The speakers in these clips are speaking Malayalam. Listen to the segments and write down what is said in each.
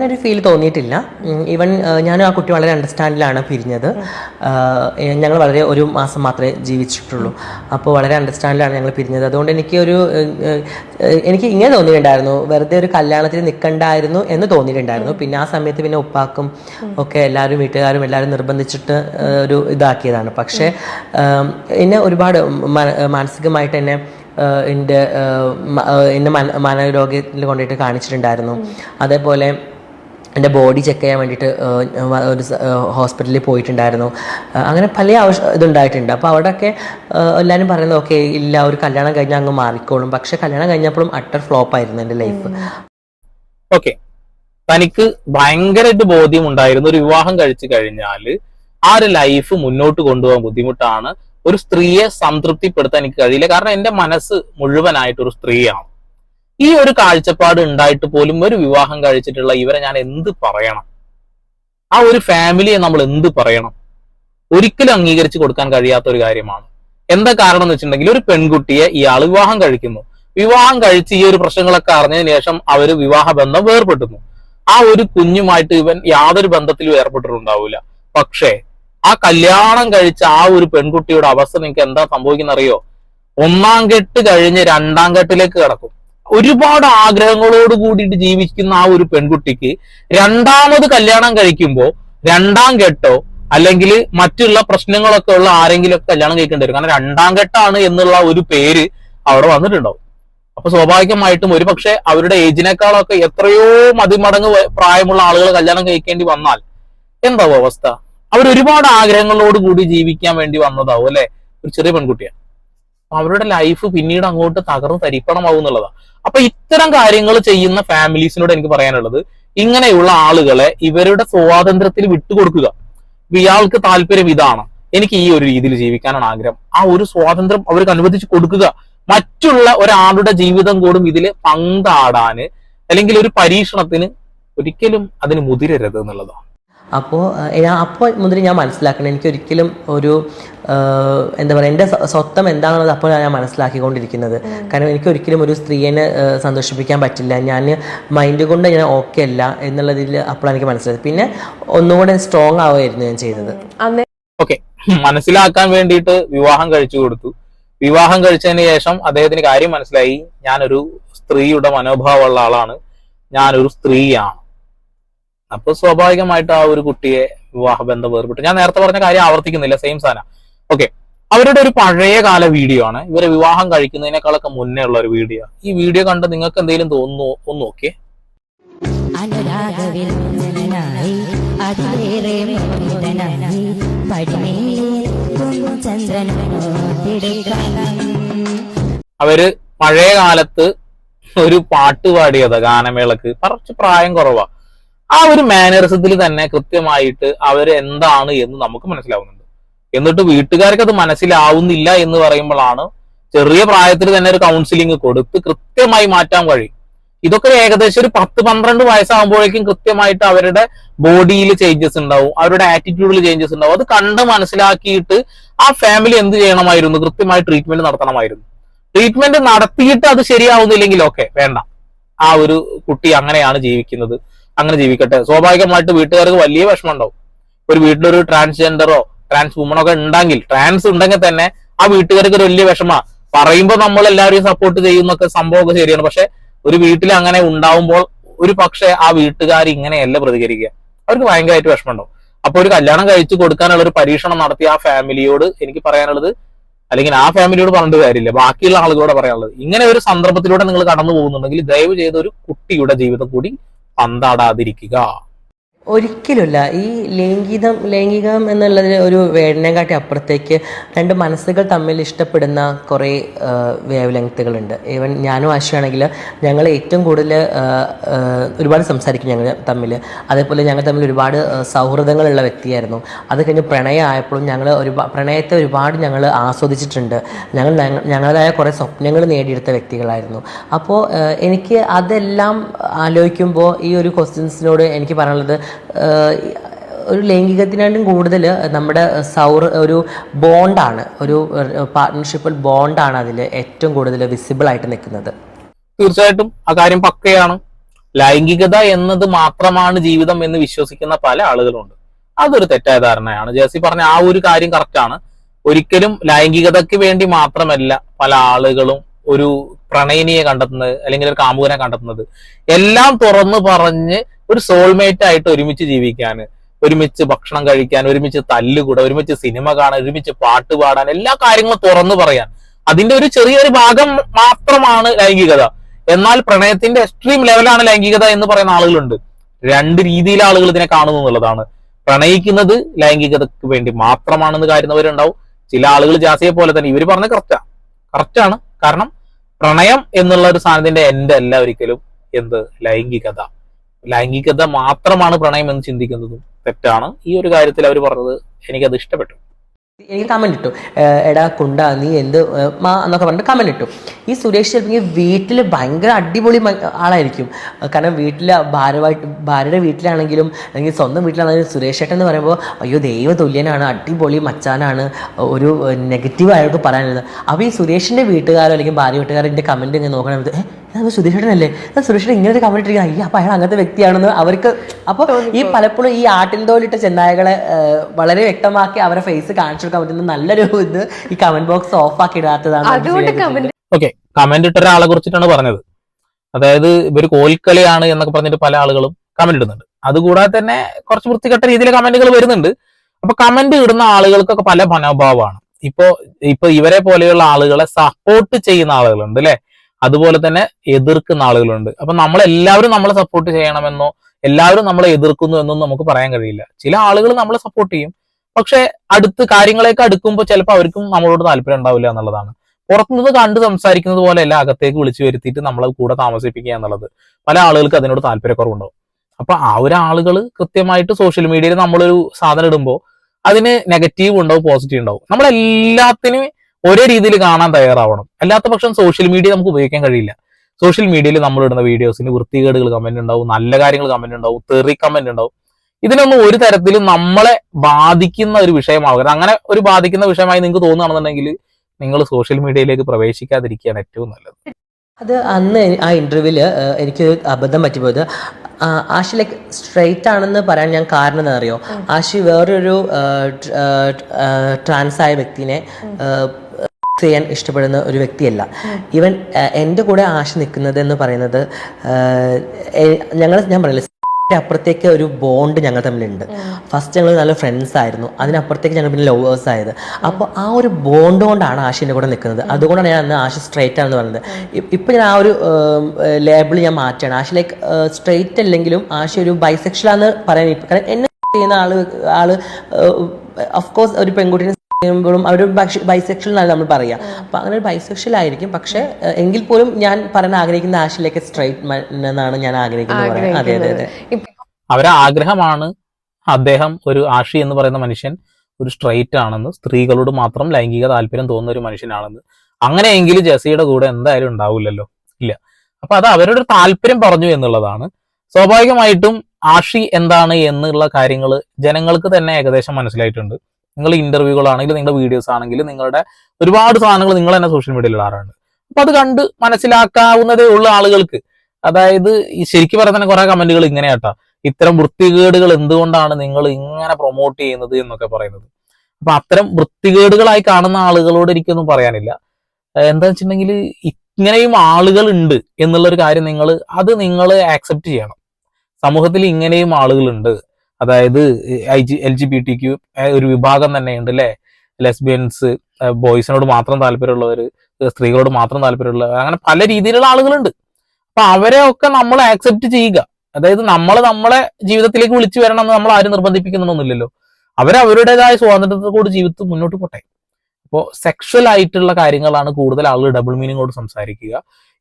അങ്ങനെ ഒരു ഫീൽ തോന്നിയിട്ടില്ല ഈവൻ ഞാനും ആ കുട്ടി വളരെ അണ്ടർസ്റ്റാൻഡിലാണ് പിരിഞ്ഞത്. ഞങ്ങൾ വളരെ ഒരു മാസം മാത്രമേ ജീവിച്ചിട്ടുള്ളൂ. അപ്പോൾ വളരെ അണ്ടർസ്റ്റാൻഡിലാണ് ഞങ്ങൾ പിരിഞ്ഞത്. അതുകൊണ്ട് എനിക്ക് ഒരു എനിക്ക് ഇങ്ങനെ തോന്നിയിട്ടുണ്ടായിരുന്നു. വെറുതെ ഒരു കല്യാണത്തിന് നിൽക്കണ്ടായിരുന്നു എന്ന് തോന്നിയിട്ടുണ്ടായിരുന്നു. പിന്നെ ആ സമയത്ത് പിന്നെ ഉപ്പാക്കും ഒക്കെ എല്ലാവരും വീട്ടുകാരും എല്ലാവരും നിർബന്ധിച്ചിട്ട് ഒരു ഇതാക്കിയതാണ്. പക്ഷേ എന്നെ ഒരുപാട് മാനസികമായിട്ട് എന്നെ എന്റെ എന്നെ മന മനോരോഗ്യത്തിൽ കൊണ്ടിട്ട് കാണിച്ചിട്ടുണ്ടായിരുന്നു. അതേപോലെ എന്റെ ബോഡി ചെക്ക് ചെയ്യാൻ വേണ്ടിയിട്ട് ഒരു ഹോസ്പിറ്റലിൽ പോയിട്ടുണ്ടായിരുന്നു. അങ്ങനെ പല ആവശ്യ ഇതുണ്ടായിട്ടുണ്ട്. അപ്പോൾ അവിടെയൊക്കെ എല്ലാവരും പറയുന്നത് ഓക്കെ ഇല്ല ഒരു കല്യാണം കഴിഞ്ഞാൽ അങ്ങ് മാറിക്കോളും. പക്ഷെ കല്യാണം കഴിഞ്ഞപ്പോഴും അട്ടർ ഫ്ലോപ്പ് ആയിരുന്നു എന്റെ ലൈഫ് ഓക്കെ. തനിക്ക് ഭയങ്കരമായിട്ട് ബോധ്യം ഉണ്ടായിരുന്നു ഒരു വിവാഹം കഴിച്ചു കഴിഞ്ഞാൽ ആ ഒരു ലൈഫ് മുന്നോട്ട് കൊണ്ടുപോകാൻ ബുദ്ധിമുട്ടാണ്. ഒരു സ്ത്രീയെ സംതൃപ്തിപ്പെടുത്താൻ എനിക്ക് കഴിയില്ല. കാരണം എന്റെ മനസ്സ് മുഴുവനായിട്ട് ഒരു സ്ത്രീയാണ്. ഈ ഒരു കാഴ്ചപ്പാട് ഉണ്ടായിട്ട് പോലും ഒരു വിവാഹം കഴിച്ചിട്ടുള്ള ഇവരെ ഞാൻ എന്ത് പറയണം? ആ ഒരു ഫാമിലിയെ നമ്മൾ എന്ത് പറയണം? ഒരിക്കലും അംഗീകരിച്ചു കൊടുക്കാൻ കഴിയാത്ത ഒരു കാര്യമാണ്. എന്താ കാരണം എന്ന് വെച്ചിട്ടുണ്ടെങ്കിൽ ഒരു പെൺകുട്ടിയെ ഇയാൾ വിവാഹം കഴിക്കുന്നു. വിവാഹം കഴിച്ച് ഈ ഒരു പ്രശ്നങ്ങളൊക്കെ അറിഞ്ഞതിന് ശേഷം അവർ വിവാഹ ബന്ധം വേർപെട്ടുന്നു ആ ഒരു കുഞ്ഞുമായിട്ട് ഇവൻ യാതൊരു ബന്ധത്തിലും ഏർപ്പെട്ടിട്ടുണ്ടാവില്ല പക്ഷേ ആ കല്യാണം കഴിച്ച ആ ഒരു പെൺകുട്ടിയുടെ അവസ്ഥ നിങ്ങൾക്ക് എന്താ സംഭവിക്കുന്ന അറിയോ ഒന്നാം കെട്ട് കഴിഞ്ഞ് രണ്ടാം കെട്ടിലേക്ക് കിടക്കും. ഒരുപാട് ആഗ്രഹങ്ങളോട് കൂടിയിട്ട് ജീവിക്കുന്ന ആ ഒരു പെൺകുട്ടിക്ക് രണ്ടാമത് കല്യാണം കഴിക്കുമ്പോൾ രണ്ടാം കെട്ടോ അല്ലെങ്കിൽ മറ്റുള്ള പ്രശ്നങ്ങളൊക്കെ ഉള്ള ആരെങ്കിലും ഒക്കെ കല്യാണം കഴിക്കേണ്ടി വരും. കാരണം രണ്ടാം കെട്ടാണ് എന്നുള്ള ഒരു പേര് അവിടെ വന്നിട്ടുണ്ടാവും. അപ്പൊ സ്വാഭാവികമായിട്ടും ഒരുപക്ഷെ അവരുടെ ഏജിനേക്കാളൊക്കെ എത്രയോ മതിമടങ്ങ് പ്രായമുള്ള ആളുകൾ കല്യാണം കഴിക്കേണ്ടി വന്നാൽ എന്താവും അവസ്ഥ? അവർ ഒരുപാട് ആഗ്രഹങ്ങളോട് കൂടി ജീവിക്കാൻ വേണ്ടി വന്നതാവും അല്ലെ? ഒരു ചെറിയ പെൺകുട്ടിയാണ്. അവരുടെ ലൈഫ് പിന്നീട് അങ്ങോട്ട് തകർന്ന് തരിപ്പണമാവും എന്നുള്ളതാണ് അപ്പൊ ഇത്തരം കാര്യങ്ങൾ ചെയ്യുന്ന ഫാമിലീസിനോട് എനിക്ക് പറയാനുള്ളത് ഇങ്ങനെയുള്ള ആളുകളെ ഇവരുടെ സ്വാതന്ത്ര്യത്തിൽ വിട്ടുകൊടുക്കുക. ഇയാൾക്ക് താല്പര്യം ഇതാണ്. എനിക്ക് ഈ ഒരു രീതിയിൽ ജീവിക്കാനാണ് ആഗ്രഹം. ആ ഒരു സ്വാതന്ത്ര്യം അവർക്ക് അനുവദിച്ചു കൊടുക്കുക. മറ്റുള്ള ഒരാളുടെ ജീവിതം കൂടും ഇതിൽ പങ്കാടാന് അല്ലെങ്കിൽ ഒരു പരീക്ഷണത്തിന് ഒരിക്കലും അതിന് മുതിരരുത് എന്നുള്ളതാണ്. അപ്പോൾ അപ്പോ അപ്പോൾ മുതൽ ഞാൻ മനസ്സിലാക്കണം എനിക്ക് ഒരിക്കലും ഒരു എന്താ പറയുക എന്റെ സ്വത്വം സ്വത്തം എന്താണെന്നത് അപ്പോൾ ഞാൻ മനസ്സിലാക്കിക്കൊണ്ടിരിക്കുന്നത്. കാരണം എനിക്ക് ഒരിക്കലും ഒരു സ്ത്രീയെ സന്തോഷിപ്പിക്കാൻ പറ്റില്ല. ഞാൻ മൈൻഡ് കൊണ്ട് ഞാൻ ഓക്കെ അല്ല എന്നുള്ളതിൽ അപ്പോഴാണ് എനിക്ക് മനസ്സിലായത്. പിന്നെ ഒന്നുകൂടെ സ്ട്രോങ് ആവുമായിരുന്നു ഞാൻ ചെയ്തത്. അന്നേ ഓക്കെ മനസ്സിലാക്കാൻ വേണ്ടിയിട്ട് വിവാഹം കഴിച്ചു കൊടുത്തു. വിവാഹം കഴിച്ചതിന് ശേഷം അദ്ദേഹത്തിന് കാര്യം മനസ്സിലായി. ഞാനൊരു സ്ത്രീയുടെ മനോഭാവമുള്ള ആളാണ്. ഞാനൊരു സ്ത്രീയാണ്. അപ്പൊ സ്വാഭാവികമായിട്ട് ആ ഒരു കുട്ടിയെ വിവാഹ ബന്ധം വേർപെട്ടു. ഞാൻ നേരത്തെ പറഞ്ഞ കാര്യം ആവർത്തിക്കുന്നില്ല. സെയിം സാധനം. ഓക്കെ അവരുടെ ഒരു പഴയ കാല വീഡിയോ ആണ്. ഇവരെ വിവാഹം കഴിക്കുന്നതിനേക്കാളൊക്കെ മുന്നേ ഉള്ള ഒരു വീഡിയോ ഈ വീഡിയോ കണ്ട് നിങ്ങൾക്ക് എന്തെങ്കിലും തോന്നുന്നു ഒന്ന് നോക്കിയേ. അനുരാഗവിരുദ്ധനായി അതിലേറെ മോഹിതനായി അവർ പഴയ കാലത്ത് ഒരു പാട്ട് പാടിയത് ഗാനമേളക്ക്. കുറച്ച് പ്രായം കുറവാ. ആ ഒരു മാനറിസത്തിൽ തന്നെ കൃത്യമായിട്ട് അവർ എന്താണ് എന്ന് നമുക്ക് മനസ്സിലാവുന്നുണ്ട്. എന്നിട്ട് വീട്ടുകാർക്ക് അത് മനസ്സിലാവുന്നില്ല എന്ന് പറയുമ്പോഴാണ് ചെറിയ പ്രായത്തിൽ തന്നെ ഒരു കൗൺസിലിംഗ് കൊടുത്ത് കൃത്യമായി മാറ്റാൻ കഴിയും ഇതൊക്കെ ഏകദേശം ഒരു പത്ത് പന്ത്രണ്ട് വയസ്സാകുമ്പോഴേക്കും കൃത്യമായിട്ട് അവരുടെ ബോഡിയിൽ ചേഞ്ചസ് ഉണ്ടാവും അവരുടെ ആറ്റിറ്റ്യൂഡിൽ ചേഞ്ചസ് ഉണ്ടാവും. അത് കണ്ട് മനസ്സിലാക്കിയിട്ട് ആ ഫാമിലി എന്ത് ചെയ്യണമായിരുന്നു? കൃത്യമായി ട്രീറ്റ്മെന്റ് നടത്തണമായിരുന്നു. ട്രീറ്റ്മെന്റ് നടത്തിയിട്ട് അത് ശരിയാവുന്നില്ലെങ്കിൽ ഓക്കെ വേണ്ട. ആ ഒരു കുട്ടി അങ്ങനെയാണ് ജീവിക്കുന്നത്. അങ്ങനെ ജീവിക്കട്ടെ. സ്വാഭാവികമായിട്ട് വീട്ടുകാർക്ക് വലിയ വിഷമം ഉണ്ടാവും. ഒരു വീട്ടിലൊരു ട്രാൻസ്ജെൻഡറോ ട്രാൻസ് വുമൺ ഒക്കെ ഉണ്ടെങ്കിൽ ട്രാൻസ് ഉണ്ടെങ്കിൽ തന്നെ ആ വീട്ടുകാർക്ക് ഒരു വലിയ വിഷമമാണ് പറയുമ്പോൾ നമ്മൾ എല്ലാവരെയും സപ്പോർട്ട് ചെയ്യുന്നൊക്കെ സംഭവമൊക്കെ ശരിയാണ്. പക്ഷെ ഒരു വീട്ടിൽ അങ്ങനെ ഉണ്ടാവുമ്പോൾ ഒരു പക്ഷെ ആ വീട്ടുകാർ ഇങ്ങനെയല്ല പ്രതികരിക്കുക. അവർക്ക് ഭയങ്കരമായിട്ട് വിഷമം ഉണ്ടാവും അപ്പൊ ഒരു കല്യാണം കഴിച്ചു കൊടുക്കാനുള്ള ഒരു പരീക്ഷണം നടത്തിയ ആ ഫാമിലിയോട് എനിക്ക് പറയാനുള്ളത് അല്ലെങ്കിൽ ആ ഫാമിലിയോട് പറഞ്ഞിട്ട് കാര്യമില്ല. ബാക്കിയുള്ള ആളുകളോട് പറയാനുള്ളത്. ഇങ്ങനെ ഒരു സന്ദർഭത്തിലൂടെ നിങ്ങൾ കടന്നു പോകുന്നുണ്ടെങ്കിൽ ദയവ് ചെയ്ത ഒരു കുട്ടിയുടെ ജീവിതം കൂടി പന്താടാതിരിക്കുക. ഒരിക്കലുമില്ല. ഈ ലൈംഗികം ലൈംഗികം എന്നുള്ളതിൽ ഒരു വേദനയെക്കാട്ടി അപ്പുറത്തേക്ക് രണ്ട് മനസ്സുകൾ തമ്മിൽ ഇഷ്ടപ്പെടുന്ന കുറേ വേവ് ലെങ്ത്തുകളുണ്ട് ഈവൻ ഞാനും ആശയാണെങ്കിൽ ഞങ്ങൾ ഏറ്റവും കൂടുതൽ ഒരുപാട് സംസാരിക്കും ഞങ്ങൾ തമ്മിൽ അതേപോലെ ഞങ്ങൾ തമ്മിൽ ഒരുപാട് സൗഹൃദങ്ങളുള്ള വ്യക്തിയായിരുന്നു. അത് കഴിഞ്ഞ് പ്രണയമായപ്പോഴും ഞങ്ങൾ ഒരു പ്രണയത്തെ ഒരുപാട് ഞങ്ങൾ ആസ്വദിച്ചിട്ടുണ്ട്. ഞങ്ങൾ ഞങ്ങളതായ കുറേ സ്വപ്നങ്ങൾ നേടിയെടുത്ത വ്യക്തികളായിരുന്നു. അപ്പോൾ എനിക്ക് അതെല്ലാം ആലോചിക്കുമ്പോൾ ഈ ഒരു ക്വസ്റ്റ്യൻസിനോട് എനിക്ക് പറയാനുള്ളത് ഒരു ലൈംഗികത്തിനായിട്ടും കൂടുതൽ നമ്മുടെ സൗർ ഒരു ബോണ്ടാണ് ഒരു പാർട്ട്ണർഷിപ്പ് ബോണ്ടാണ് അതിൽ ഏറ്റവും കൂടുതൽ വിസിബിൾ ആയിട്ട് നിൽക്കുന്നത്. തീർച്ചയായിട്ടും ആ കാര്യം പക്കയാണ്. ലൈംഗികത എന്നത് മാത്രമാണ് ജീവിതം എന്ന് വിശ്വസിക്കുന്ന പല ആളുകളുണ്ട്. അതൊരു തെറ്റായ ധാരണയാണ്. ജേസി പറഞ്ഞ ആ ഒരു കാര്യം കറക്റ്റാണ് ഒരിക്കലും ലൈംഗികതയ്ക്ക് വേണ്ടി മാത്രമല്ല പല ആളുകളും ഒരു പ്രണയിനിയെ കണ്ടെത്തുന്നത് അല്ലെങ്കിൽ ഒരു കാമുകനെ കണ്ടെത്തുന്നത്. എല്ലാം തുറന്നു പറഞ്ഞ് ഒരു സോൾമേറ്റ് ആയിട്ട് ഒരുമിച്ച് ജീവിക്കാൻ ഒരുമിച്ച് ഭക്ഷണം കഴിക്കാൻ ഒരുമിച്ച് തല്ലുകൂടാൻ ഒരുമിച്ച് സിനിമ കാണാൻ ഒരുമിച്ച് പാട്ട് പാടാൻ എല്ലാ കാര്യങ്ങളും തുറന്നു പറയാൻ. അതിന്റെ ഒരു ചെറിയൊരു ഭാഗം മാത്രമാണ് ലൈംഗികത. എന്നാൽ പ്രണയത്തിന്റെ എക്സ്ട്രീം ലെവലാണ് ലൈംഗികത എന്ന് പറയുന്ന ആളുകളുണ്ട്. രണ്ട് രീതിയിൽ ആളുകൾ ഇതിനെ കാണുന്നു എന്നുള്ളതാണ്. പ്രണയിക്കുന്നത് ലൈംഗികതയ്ക്ക് വേണ്ടി മാത്രമാണെന്ന് കാര്യന്നവരുണ്ടാവും ചില ആളുകൾ ജാസിയെ പോലെ തന്നെ ഇവർ പറഞ്ഞ കറക്റ്റാ കറക്റ്റാണ് കാരണം പ്രണയം എന്നുള്ള ഒരു സാധനത്തിന്റെ എന്റെ അല്ല ഒരിക്കലും എന്ത്? ലൈംഗികത. ലൈംഗികത മാത്രമാണ് പ്രണയം എന്ന് ചിന്തിക്കുന്നതും. തെറ്റാണ്. ഈ ഒരു കാര്യത്തിൽ അവർ പറഞ്ഞത് എനിക്കത് ഇഷ്ടപ്പെട്ടു. എനിക്ക് കമന്റ് ഇട്ടു. എടാ കുണ്ട നീ എന്ത് മാ എന്നൊക്കെ പറഞ്ഞിട്ട് കമന്റ് ഇട്ടു. ഈ സുരേഷ് ചിലപ്പോൾ വീട്ടിൽ ഭയങ്കര അടിപൊളി ആളായിരിക്കും. കാരണം വീട്ടിലെ ഭാര്യമായിട്ട് ഭാര്യയുടെ വീട്ടിലാണെങ്കിലും അല്ലെങ്കിൽ സ്വന്തം വീട്ടിലാണെങ്കിലും സുരേഷ് ഏട്ടൻ എന്ന് പറയുമ്പോൾ അയ്യോ ദൈവ തുല്യനാണ് അടിപൊളി മച്ചാനാണ് ഒരു നെഗറ്റീവ് അയാൾക്ക് പറയാനുള്ളത്. അപ്പോൾ ഈ സുരേഷിന്റെ വീട്ടുകാരോ അല്ലെങ്കിൽ ഭാര്യ വീട്ടുകാരോ എന്റെ കമന്റ് ഇങ്ങനെ നോക്കണത് ഏഹ് സുധീഷേട്ടനല്ലേ? സുരേഷ് സുരേഷ് ഇങ്ങനെ ഒരു കമന്റ് ഇട്ടിരിക്കുന്നത് അയ്യോ അപ്പോൾ അയാൾ അങ്ങനത്തെ വ്യക്തിയാണെന്ന് അവർക്ക് അപ്പോൾ ഈ പലപ്പോഴും ഈ ആട്ടിൻ തോലിട്ട ചെന്നായകളെ വളരെ വ്യക്തമാക്കി അവരെ ഫേസ് കാണിച്ചു കൊടുക്കാൻ പറ്റുന്ന നല്ലൊരു ഇത് ഈ കമന്റ് ബോക്സ് ഓഫ് ആക്കി ഇടാത്തതാണ് ഓക്കെ കമന്റ് ഇട്ട ഒരാളെ കുറിച്ചിട്ടാണ് പറഞ്ഞത്. അതായത് ഇവർ കോൽക്കളിയാണ് എന്നൊക്കെ പറഞ്ഞിട്ട് പല ആളുകളും കമന്റ് ഇടുന്നുണ്ട്. അതുകൂടാതെ തന്നെ കുറച്ച് വൃത്തികെട്ട രീതിയിൽ കമന്റുകൾ വരുന്നുണ്ട്. അപ്പൊ കമന്റ് ഇടുന്ന ആളുകൾക്കൊക്കെ പല മനോഭാവമാണ്. ഇപ്പോ ഇപ്പൊ ഇവരെ പോലെയുള്ള ആളുകളെ സപ്പോർട്ട് ചെയ്യുന്ന ആളുകളുണ്ട് അല്ലെ? അതുപോലെ തന്നെ എതിർക്കുന്ന ആളുകളുണ്ട്. അപ്പൊ നമ്മളെല്ലാവരും നമ്മളെ സപ്പോർട്ട് ചെയ്യണമെന്നോ എല്ലാവരും നമ്മളെ എതിർക്കുന്നു എന്നൊന്നും നമുക്ക് പറയാൻ കഴിയില്ല. ചില ആളുകൾ നമ്മളെ സപ്പോർട്ട് ചെയ്യും. പക്ഷെ അടുത്ത് കാര്യങ്ങളെയൊക്കെ അടുക്കുമ്പോൾ ചിലപ്പോൾ അവർക്കും നമ്മളോട് താല്പര്യം ഉണ്ടാവില്ല എന്നുള്ളതാണ്. പുറത്തുനിന്ന് കണ്ട് സംസാരിക്കുന്നത് പോലെയല്ല അകത്തേക്ക് വിളിച്ചു വരുത്തിയിട്ട് നമ്മളെ കൂടെ താമസിപ്പിക്കുക എന്നുള്ളത്. പല ആളുകൾക്ക് അതിനോട് താല്പര്യക്കുറവുണ്ടാവും. അപ്പൊ ആ ഒരു ആളുകൾ കൃത്യമായിട്ട് സോഷ്യൽ മീഡിയയിൽ നമ്മളൊരു സാധനം ഇടുമ്പോൾ അതിന് നെഗറ്റീവ് ഉണ്ടാവും പോസിറ്റീവ് ഉണ്ടാവും നമ്മൾ എല്ലാത്തിനും ഒരേ രീതിയിൽ കാണാൻ തയ്യാറാവണം. അല്ലാത്ത പക്ഷം സോഷ്യൽ മീഡിയ നമുക്ക് ഉപയോഗിക്കാൻ കഴിയില്ല. സോഷ്യൽ മീഡിയയിൽ നമ്മൾ ഇടുന്ന വീഡിയോസിന് വൃത്തികേടുകൾ കമന്റ് ഉണ്ടാവും നല്ല കാര്യങ്ങൾ കമന്റ് ഉണ്ടാവും തെറി കമന്റ് ഉണ്ടാവും. ഇതിനൊന്നും ഒരു തരത്തിലും നമ്മളെ ബാധിക്കുന്ന ഒരു വിഷയമാകരുത് അങ്ങനെ ഒരു ബാധിക്കുന്ന വിഷയമായി നിങ്ങൾക്ക് തോന്നുകയാണെന്നുണ്ടെങ്കിൽ നിങ്ങൾ സോഷ്യൽ മീഡിയയിലേക്ക് പ്രവേശിക്കാതിരിക്കുകയാണ് ഏറ്റവും നല്ലത്. അത് അന്ന് ആ ഇന്റർവ്യൂൽ എനിക്ക് അബദ്ധം പറ്റിപ്പോയത്. ആഷി ലൈക്ക് സ്ട്രെയിറ്റ് ആണെന്ന് പറയാൻ ഞാൻ കാരണം എന്താ അറിയോ ആഷി വേറൊരു ട്രാൻസ് ആയ വ്യക്തിനെ ചെയ്യാൻ ഇഷ്ടപ്പെടുന്ന ഒരു വ്യക്തിയല്ല. ഈവൻ എന്റെ കൂടെ ആശ നിൽക്കുന്നത് എന്ന് പറയുന്നത് ഞങ്ങൾ ഞാൻ പറയില്ല അപ്പുറത്തേക്ക് ഒരു ബോണ്ട് ഞങ്ങൾ തമ്മിലുണ്ട്. ഫസ്റ്റ് ഞങ്ങൾ നല്ല ഫ്രണ്ട്സ് ആയിരുന്നു. അതിനപ്പുറത്തേക്ക് ഞങ്ങൾ പിന്നെ ലവേഴ്സ് ആയത്. അപ്പോൾ ആ ഒരു ബോണ്ട് കൊണ്ടാണ് ആഷിന്റെ കൂടെ നിൽക്കുന്നത്. അതുകൊണ്ടാണ് ഞാൻ അന്ന് ആശ സ്ട്രൈറ്റ് ആണെന്ന് പറയുന്നത് ഇപ്പൊ ഞാൻ ആ ഒരു ലേബിൾ ഞാൻ മാറ്റുകയാണ്. ആശ ലൈക്ക് സ്ട്രൈറ്റ് അല്ലെങ്കിലും ആശ ഒരു ബൈസെക്ഷൽ ആണെന്ന് പറയാൻ കാരണം എന്നെ ചെയ്യുന്ന ആൾ ആൾ ഓഫ് കോഴ്സ് ഒരു പെൺകുട്ടിനെ ചെയ്യുമ്പോഴും അവർ ബൈസെക്ഷൽ എന്നാണ് നമ്മൾ പറയുക അപ്പൊ അങ്ങനെ ഒരു ബൈസെക്ഷൽ ആയിരിക്കും. പക്ഷെ എങ്കിൽ പോലും ഞാൻ പറയാൻ ആഗ്രഹിക്കുന്ന ആശയിലേക്ക് സ്ട്രൈറ്റ് എന്നാണ് ഞാൻ ആഗ്രഹിക്കുന്നത് അതെ അതെ അതെ. അവരെ ആഗ്രഹമാണ് അദ്ദേഹം ഒരു ആഷി എന്ന് പറയുന്ന മനുഷ്യൻ ഒരു സ്ട്രൈറ്റ് ആണെന്ന്. സ്ത്രീകളോട് മാത്രം ലൈംഗിക താല്പര്യം തോന്നുന്ന ഒരു മനുഷ്യനാണെന്ന്. അങ്ങനെയെങ്കിൽ ജെസിയുടെ കൂടെ എന്തായാലും ഉണ്ടാവില്ലല്ലോ. ഇല്ല. അപ്പൊ അത് അവരുടെ താല്പര്യം പറഞ്ഞു എന്നുള്ളതാണ്. സ്വാഭാവികമായിട്ടും ആഷി എന്താണ് എന്നുള്ള കാര്യങ്ങൾ ജനങ്ങൾക്ക് തന്നെ ഏകദേശം മനസ്സിലായിട്ടുണ്ട്. നിങ്ങൾ ഇന്റർവ്യൂകളാണെങ്കിലും നിങ്ങളുടെ വീഡിയോസ് ആണെങ്കിലും നിങ്ങളുടെ ഒരുപാട് സാധനങ്ങൾ നിങ്ങൾ തന്നെ സോഷ്യൽ മീഡിയയിൽ ഇടാറുണ്ട്. അപ്പൊ അത് കണ്ട് മനസ്സിലാക്കാവുന്നതേ ഉള്ള ആളുകൾക്ക്. അതായത് ഈ ശരിക്കും പറയാൻ തന്നെ കുറെ കമന്റുകൾ ഇങ്ങനെയാട്ടാ. ഇത്തരം വൃത്തികേടുകൾ എന്തുകൊണ്ടാണ് നിങ്ങൾ ഇങ്ങനെ പ്രൊമോട്ട് ചെയ്യുന്നത് എന്നൊക്കെ പറയുന്നത്. അപ്പൊ അത്തരം വൃത്തികേടുകളായി കാണുന്ന ആളുകളോട് എനിക്കൊന്നും പറയാനില്ല. എന്താ വെച്ചിട്ടുണ്ടെങ്കിൽ ഇങ്ങനെയും ആളുകൾ ഉണ്ട് എന്നുള്ളൊരു കാര്യം നിങ്ങൾ അത് നിങ്ങൾ ആക്സെപ്റ്റ് ചെയ്യണം. സമൂഹത്തിൽ ഇങ്ങനെയും ആളുകളുണ്ട് അതായത് I G L G B T ഒരു വിഭാഗം തന്നെയുണ്ട് അല്ലെ ലെസ്ബിയൻസ് ബോയ്സിനോട് മാത്രം താല്പര്യമുള്ളവർ സ്ത്രീകളോട് മാത്രം താല്പര്യമുള്ളവർ അങ്ങനെ പല രീതിയിലുള്ള ആളുകളുണ്ട്. അപ്പൊ അവരെ ഒക്കെ നമ്മൾ ആക്സെപ്റ്റ് ചെയ്യുക. അതായത് നമ്മൾ നമ്മളെ ജീവിതത്തിലേക്ക് വിളിച്ചു വരണം എന്ന് നമ്മൾ ആരും നിർബന്ധിപ്പിക്കുന്നൊന്നുമില്ലല്ലോ അവരവരുടേതായ സ്വാതന്ത്ര്യത്തോട് ജീവിതത്തിൽ മുന്നോട്ട് പോട്ടെ. അപ്പോൾ സെക്ഷൽ ആയിട്ടുള്ള കാര്യങ്ങളാണ് കൂടുതൽ ആളുകൾ ഡബിൾ മീനിങ്ങോട് സംസാരിക്കുക.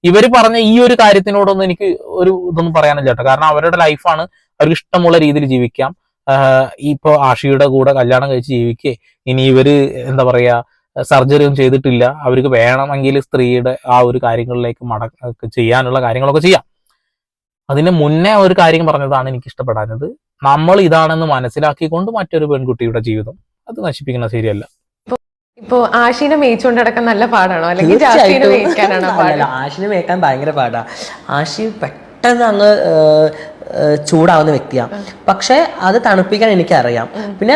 ഇവർ പറഞ്ഞ ഈ ഒരു കാര്യത്തിനോടൊന്നും എനിക്ക് ഒരു ഇതൊന്നും പറയാനില്ല കേട്ടോ. കാരണം അവരുടെ ലൈഫാണ് അവർക്ക് ഇഷ്ടമുള്ള രീതിയിൽ ജീവിക്കാം. ഇപ്പോൾ ഇപ്പൊ ആഷിയുടെ കൂടെ കല്യാണം കഴിച്ച് ജീവിക്കേ. ഇനി ഇവർ എന്താ പറയാ സർജറി ഒന്നും ചെയ്തിട്ടില്ല. അവർക്ക് വേണമെങ്കിൽ സ്ത്രീയുടെ ആ ഒരു കാര്യങ്ങളിലേക്ക് മട ചെയ്യാനുള്ള കാര്യങ്ങളൊക്കെ ചെയ്യാം. അതിന് മുന്നേ ഒരു കാര്യം പറഞ്ഞതാണ് എനിക്ക് ഇഷ്ടപ്പെടാഞ്ഞത് നമ്മൾ ഇതാണെന്ന് മനസ്സിലാക്കിക്കൊണ്ട് മറ്റൊരു പെൺകുട്ടിയുടെ ജീവിതം അത് നശിപ്പിക്കുന്ന ശരിയല്ല. ഇപ്പോ ആശിനെ മേയിച്ചുകൊണ്ട് നടക്കാൻ നല്ല പാടാണോ? അല്ലെങ്കിൽ ആശിനെ മേയ്ക്കാൻ ഭയങ്കര പാടാ. ആശി പെട്ടെന്ന് അങ്ങ് ചൂടാവുന്ന വ്യക്തിയാണ് പക്ഷെ അത് തണുപ്പിക്കാൻ എനിക്കറിയാം. പിന്നെ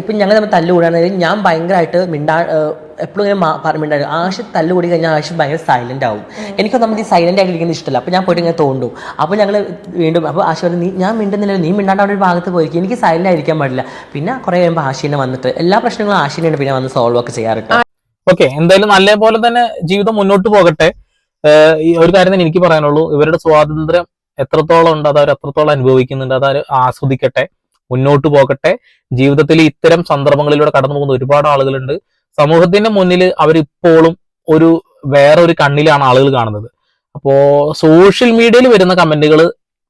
ഇപ്പൊ ഞങ്ങൾ തമ്മിൽ തല്ലുകൂടാണെങ്കിൽ ഞാൻ ഭയങ്കരമായിട്ട് മിണ്ടാ എപ്പോഴും ഇങ്ങനെ പറഞ്ഞു പറ- മിണ്ടാ ആശി തല്ലുകൂടി കഴിഞ്ഞാൽ ആശ ഭയങ്കര സൈലന്റ് ആവും. എനിക്ക് നമുക്ക് ഈ സൈലന്റ് ആയിട്ട് ഇരിക്കുന്നത് ഇഷ്ടമല്ല അപ്പോൾ ഞാൻ പോയിട്ട് ഇങ്ങനെ തോണ്ടു. അപ്പോൾ ഞങ്ങൾ വീണ്ടും അപ്പോൾ ആശ പറഞ്ഞു നീ ഞാൻ മിണ്ടുന്നില്ല നീ മിണ്ടാണ്ട് അവിടെ ഒരു ഭാഗത്ത് പോയിരിക്കും. എനിക്ക് സൈലന്റ് ആയിരിക്കാൻ പാടില്ല. പിന്നെ കുറേ കഴിയുമ്പോൾ ആശീനെ വന്നിട്ട് എല്ലാ പ്രശ്നങ്ങളും ആശീനെയാണ് പിന്നെ വന്ന് സോൾവ് ഒക്കെ ചെയ്യാറുണ്ട്. ഓക്കെ എന്തായാലും നല്ലപോലെ തന്നെ ജീവിതം മുന്നോട്ട് പോകട്ടെ. ഒരു കാര്യം തന്നെ എനിക്ക് പറയാനുള്ളൂ. ഇവരുടെ സ്വാതന്ത്ര്യം എത്രത്തോളം ഉണ്ട് അത് അവർ എത്രത്തോളം അനുഭവിക്കുന്നുണ്ട് അത് ആസ്വദിക്കട്ടെ മുന്നോട്ട് പോകട്ടെ. ജീവിതത്തിൽ ഇത്തരം സന്ദർഭങ്ങളിലൂടെ കടന്നു പോകുന്ന ഒരുപാട് ആളുകളുണ്ട്. സമൂഹത്തിന്റെ മുന്നിൽ അവരിപ്പോഴും ഒരു വേറെ ഒരു കണ്ണിലാണ് ആളുകൾ കാണുന്നത്. അപ്പോ സോഷ്യൽ മീഡിയയിൽ വരുന്ന കമന്റുകൾ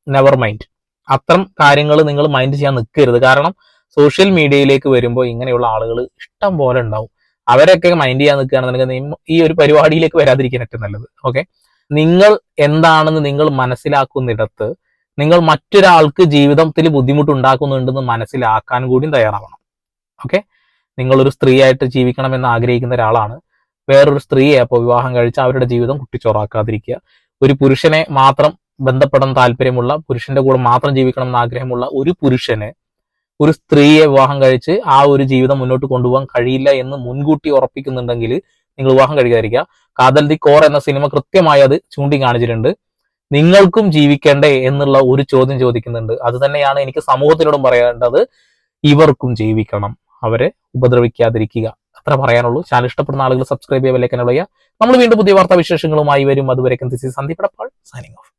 നെവർ മൈൻഡ് അത്തരം കാര്യങ്ങൾ നിങ്ങൾ മൈൻഡ് ചെയ്യാൻ നിൽക്കരുത് കാരണം സോഷ്യൽ മീഡിയയിലേക്ക് വരുമ്പോൾ ഇങ്ങനെയുള്ള ആളുകൾ ഇഷ്ടം പോലെ ഉണ്ടാവും. അവരൊക്കെ മൈൻഡ് ചെയ്യാൻ നിൽക്കുകയാണെന്നുണ്ടെങ്കിൽ ഈ ഒരു പരിപാടിയിലേക്ക് വരാതിരിക്കാൻ ഏറ്റവും നല്ലത്. ഓക്കെ നിങ്ങൾ എന്താണെന്ന് നിങ്ങൾ മനസ്സിലാക്കുന്നിടത്ത് നിങ്ങൾ മറ്റൊരാൾക്ക് ജീവിതത്തിൽ ബുദ്ധിമുട്ടുണ്ടാക്കുന്നുണ്ടെന്ന് മനസ്സിലാക്കാൻ കൂടി തയ്യാറാവണം. ഓക്കെ നിങ്ങളൊരു സ്ത്രീയായിട്ട് ജീവിക്കണമെന്ന് ആഗ്രഹിക്കുന്ന ഒരാളാണ്. വേറൊരു സ്ത്രീയെ അപ്പോൾ വിവാഹം കഴിച്ച് അവരുടെ ജീവിതം കുട്ടിച്ചോറാക്കാതിരിക്കുക. ഒരു പുരുഷനെ മാത്രം ബന്ധപ്പെടാൻ താല്പര്യമുള്ള പുരുഷന്റെ കൂടെ മാത്രം ജീവിക്കണം എന്ന് ആഗ്രഹമുള്ള ഒരു പുരുഷന് ഒരു സ്ത്രീയെ വിവാഹം കഴിച്ച് ആ ഒരു ജീവിതം മുന്നോട്ട് കൊണ്ടുപോകാൻ കഴിയില്ല എന്ന് മുൻകൂട്ടി ഉറപ്പിക്കുന്നുണ്ടെങ്കിൽ നിങ്ങൾ വിവാഹം കഴിക്കാതിരിക്കുക. കാതൽ ദി കോർ എന്ന സിനിമ കൃത്യമായി അത് ചൂണ്ടി കാണിച്ചിട്ടുണ്ട്. നിങ്ങൾക്കും ജീവിക്കണ്ടേ എന്നുള്ള ഒരു ചോദ്യം ചോദിക്കുന്നുണ്ട്. അത് തന്നെയാണ് എനിക്ക് സമൂഹത്തിനോടും പറയേണ്ടത്. ഇവർക്കും ജീവിക്കണം. അവരെ ഉപദ്രവിക്കാതിരിക്കുക. അത്ര പറയാനുള്ളൂ. ചാനൽ ഇഷ്ടപ്പെടുന്ന ആളുകൾ സബ്സ്ക്രൈബ് ചെയ്യാൻ വിലക്കാൻ നമ്മൾ വീണ്ടും പുതിയ വാർത്താ വിശേഷങ്ങളുമായി വരും അതുവരെ സന്ദീപ് സൈനിങ് ഓഫ്